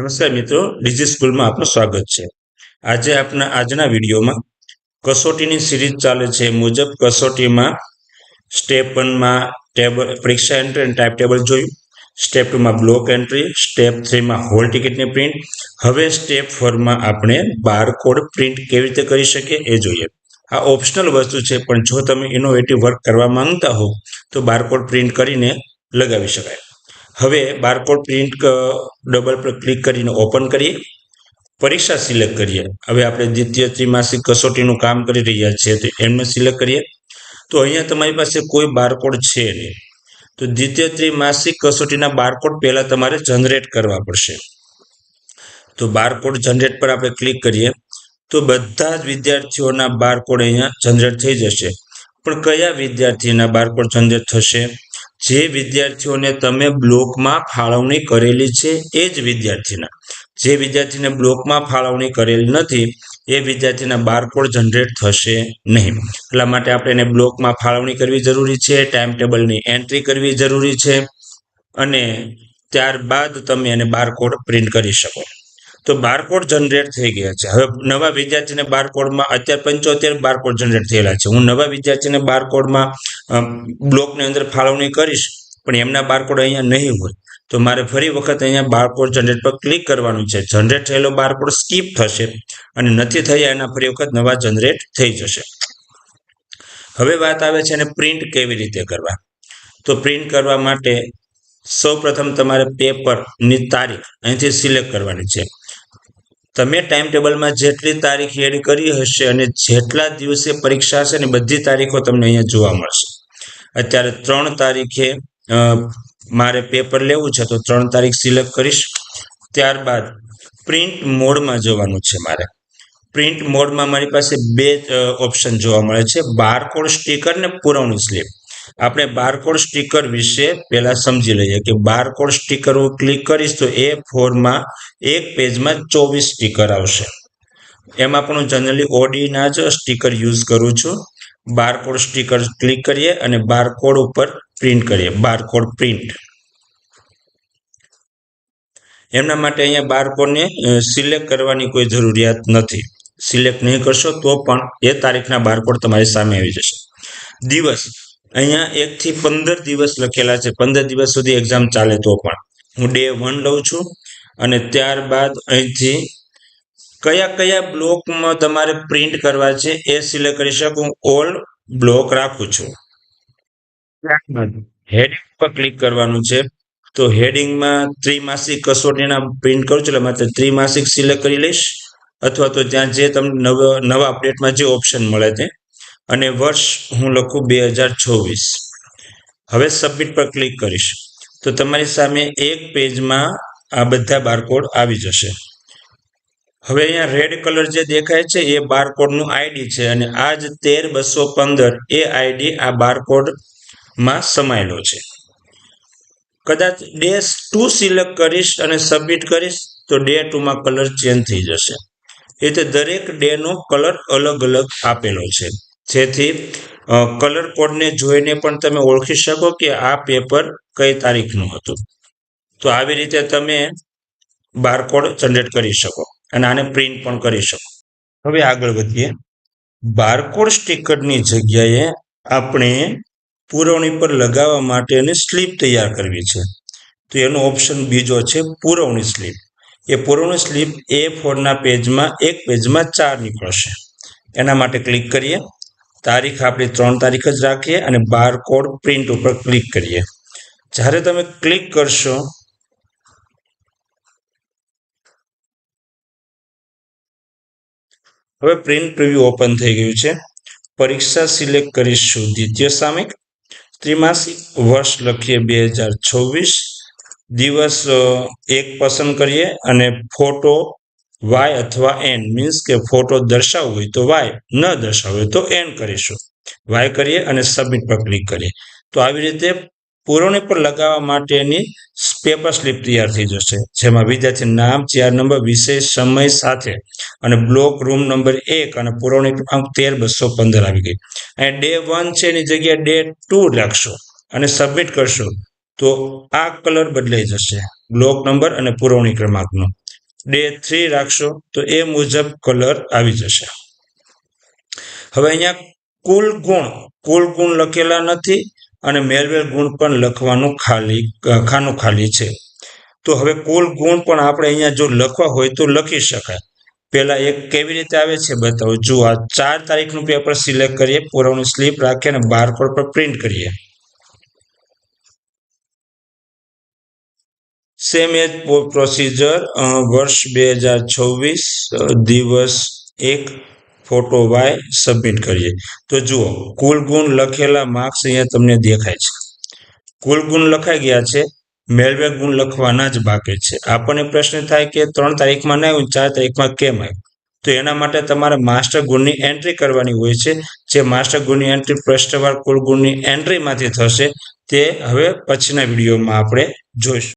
નમસ્કાર મિત્રો, ડીજી સ્કૂલમાં આપનું સ્વાગત છે. આજે આપના, આજના વિડીયોમાં કસોટીની સિરીઝ ચાલે છે. મુજબ કસોટીમાં સ્ટેપ વનમાં ટેબલ, પરીક્ષા એન્ટ્રી અને ટાઈપ ટેબલ જોયું. સ્ટેપ ટુમાં બ્લોક એન્ટ્રી, સ્ટેપ થ્રીમાં હોલ ટિકિટની પ્રિન્ટ. હવે સ્ટેપ ફોરમાં આપણે બારકોડ પ્રિન્ટ કેવી રીતે કરી શકીએ એ જોઈએ. આ ઓપ્શનલ વસ્તુ છે, પણ જો તમે ઇનોવેટિવ વર્ક કરવા માંગતા હો, તો બારકોડ પ્રિન્ટ કરીને લગાવી શકાય. હવે બારકોડ પ્રિન્ટ ડબલ પર ક્લિક કરીને ઓપન કરીએ. પરીક્ષા સિલેક્ટ કરીએ. હવે આપણે દ્વિતીય ત્રિમાસિક કસોટીનું કામ કરી રહ્યા છીએ તો એમને સિલેક્ટ કરીએ. તો અહીંયા તમારી પાસે કોઈ બારકોડ છે નહીં. તો દ્વિતીય ત્રિમાસિક કસોટીના બારકોડ પહેલાં તમારે જનરેટ કરવા પડશે. તો બારકોડ જનરેટ પર આપણે ક્લિક કરીએ. તો બધા જ વિદ્યાર્થીઓના બારકોડ અહીંયા જનરેટ થઈ જશે. પણ કયા વિદ્યાર્થીના બારકોડ જનરેટ થશે? જે વિદ્યાર્થીઓને તમે બ્લોકમાં ફાળવણી કરેલી છે, એ જ વિદ્યાર્થીના. જે વિદ્યાર્થીને બ્લોકમાં ફાળવણી કરેલી નથી, એ વિદ્યાર્થીના બારકોડ જનરેટ થશે નહીં. એટલા માટે આપણે એને બ્લોકમાં ફાળવણી કરવી જરૂરી છે, ટાઈમ ટેબલની એન્ટ્રી કરવી જરૂરી છે, અને ત્યારબાદ તમે એને બારકોડ પ્રિન્ટ કરી શકો. તો બારકોડ જનરેટ થઈ ગયા છે. હવે નવા વિદ્યાર્થીને બારકોડમાં અત્યારે પંચોતેર બારકોડ જનરેટ થયેલા છે. હું નવા વિદ્યાર્થીને બારકોડમાં બ્લોકની અંદર ફાળવણી કરીશ, પણ એમના બારકોડ અહીંયા નહીં હોય. તો મારે ફરી વખત અહીંયા બારકોડ જનરેટ પર ક્લિક કરવાનું છે. જનરેટ થયેલો બારકોડ સ્કીપ થશે અને નથી થયા એના ફરી વખત નવા જનરેટ થઈ જશે. હવે વાત આવે છે એને પ્રિન્ટ કેવી રીતે કરવા? તો પ્રિન્ટ કરવા માટે સૌ પ્રથમ તમારે પેપરની તારીખ અહીંથી સિલેક્ટ કરવાની છે. તમે ટાઈમ ટેબલમાં જેટલી તારીખ એડ કરી હશે અને જેટલા દિવસે પરીક્ષા હશે ને બધી તારીખો તમને અહીંયા જોવા મળશે. અત્યારે ત્રણ તારીખે મારે પેપર લેવું છે તો ત્રણ તારીખ સિલેક્ટ કરીશ. ત્યારબાદ પ્રિન્ટ મોડમાં જવાનું છે મારે. પ્રિન્ટ મોડમાં મારી પાસે બે ઓપ્શન જોવા મળે છે. બારકોડ સ્ટીકર ને પુરવણી સ્લીપ આપણે બારકોડ સ્ટીકર વિશે પહેલા સમજી લઈએ કે બારકોડ સ્ટીકર હું ક્લિક કરીશ તો એ ફોરમાં એક પેજમાં ચોવીસ સ્ટીકર આવશે. એમાં પણ હું જનરલી ઓડીના જ સ્ટીકર યુઝ કરું છું. બારકોડ સ્ટીકર ક્લિક કરીએ અને બારકોડ ઉપર પ્રિન્ટ કરીએ. બારકોડ પ્રિન્ટ એમના માટે અહીંયા બારકોડને સિલેક્ટ કરવાની કોઈ જરૂરિયાત નથી. સિલેક્ટ નહીં કરશો તો પણ એ તારીખના બારકોડ તમારી સામે આવી જશે. દિવસ. અહીંયા એકથી પંદર દિવસ લખેલા છે. પંદર દિવસ સુધી એક્ઝામ ચાલે તો પણ. હું ડે વન લઉં છું અને ત્યારબાદ અહીંથી કયા કયા બ્લોકમાં તમારે પ્રિન્ટ કરવા છે એ સિલેક્ટ કરી શકું. ઓલ બ્લોક રાખું છું. હેડિંગ પર ક્લિક કરવાનું છે. તો હેડિંગમાં ત્રિમાસિક કસોટીના પ્રિન્ટ કરું છું એટલે માત્ર ત્રિમાસિક સિલેક્ટ કરી લઈશ. અથવા તો ત્યાં જે તમને નવા નવા અપડેટમાં જે ઓપ્શન મળે તે અને વર્ષ હું લખું બે હજાર ચોવીસ. હવે સબમિટ પર ક્લિક કરીશ. તો તમારી સામે એક પેજમાં આ બધા બારકોડ આવી જશે. હવે અહીંયા રેડ કલર જે દેખાય છે એ બારકોડનું આઈડી છે અને આ જ તેર બસો પંદર એ આઈડી આ બારકોડમાં સમાયેલો છે. કદાચ ડે ટુ સિલેક્ટ કરીશ અને સબમિટ કરીશ તો ડે ટુમાં કલર ચેન્જ થઈ જશે. એટલે દરેક ડેનો કલર અલગ અલગ આપેલો છે. જેથી કલર કોડને જોઈને પણ તમે ઓળખી શકો કે આ પેપર કઈ તારીખનું હતું. તો આવી રીતે તમે બારકોડ જનરેટ કરી શકો અને આને પ્રિન્ટ પણ કરી શકો. હવે આગળ વધીએ. બારકોડ સ્ટીકરની જગ્યાએ આપણે પુરવણી પર લગાવવા માટેની સ્લીપ તૈયાર કરવી છે. તો એનો ઓપ્શન બીજો છે પુરવણી સ્લીપ એ પુરવણી સ્લીપ એ ફોરના પેજમાં એક પેજમાં ચાર નીકળશે. એના માટે ક્લિક કરીએ. તારીખ આપણે ત્રણ તારીખ જ રાખીએ અને બાર કોડ પ્રિન્ટ ઉપર ક્લિક કરીએ. જ્યારે તમે ક્લિક કરશો, હવે પ્રિન્ટ પ્રિવ્યુ ઓપન થઈ ગયું છે. પરીક્ષા સિલેક્ટ કરીશું દ્વિતીય સામિક ત્રિમાસિક વર્ષ લખીએ બે હજાર છવ્વીસ. દિવસ એક પસંદ કરીએ અને ફોટો વાય અથવા એન મીન્સ કે ફોટો દર્શાવવો હોય તો વાય ન દર્શાવવો તો એન કરીશું. વાય કરીએ અને સબમિટ પર ક્લિક કરીએ. તો આવી રીતે પુરવણી પર લગાવવા માટેની પેપર સ્લીપ તૈયાર થઈ જશે. જેમાં વિદ્યાર્થી નામ ચાર નંબર વિષય સમય સાથે અને બ્લોક રૂમ નંબર એક અને પુરવણી ક્રમાંક તેર બસો પંદર આવી ગઈ. અને ડે વન છે એની જગ્યાએ ડે ટુ રાખશો અને સબમિટ કરશો. તો આ કલર બદલાઈ જશે. બ્લોક નંબર અને પુરવણી ક્રમાંકનો. ડે થ્રી રાખશો, તો એ મુજબ કલર આવી જશે. હવે અહીંયા કુલ ગુણ કુલ ગુણ લખેલા નથી અને મેળવેલ ગુણ પણ લખવાનું ખાલી ખાનું ખાલી છે. તો હવે કુલ ગુણ પણ આપણે અહીંયા જો લખવા હોય તો લખી શકાય. પહેલા એક કેવી રીતે આવે છે બતાવો. જો આ ચાર તારીખનું પેપર સિલેક્ટ કરીએ પુરવણી સ્લીપ રાખીએ અને બાર પર પ્રિન્ટ કરીએ. સેમ એજ પ્રોસીજર વર્ષ બે હજાર છવ્વીસ દિવસ એક ફોટો વાય સબમિટ કરીએ. તો જુઓ, કુલ ગુણ લખેલા માર્ક્સ અહીંયા તમને દેખાય છે. કુલ ગુણ લખાઈ ગયા છે, મેળવે ગુણ લખવાના જ બાકી છે. આપણને પ્રશ્ન થાય કે ત્રણ તારીખમાં ના આવ્યું, ચાર તારીખમાં કેમ આવ્યું? તો એના માટે તમારે માસ્ટર ગુણની એન્ટ્રી કરવાની હોય છે. જે માસ્ટર ગુણની એન્ટ્રી પ્રશ્નવાર કુલ ગુણની એન્ટ્રીમાંથી થશે, તે હવે પછીના વિડીયોમાં આપણે જોઈશું.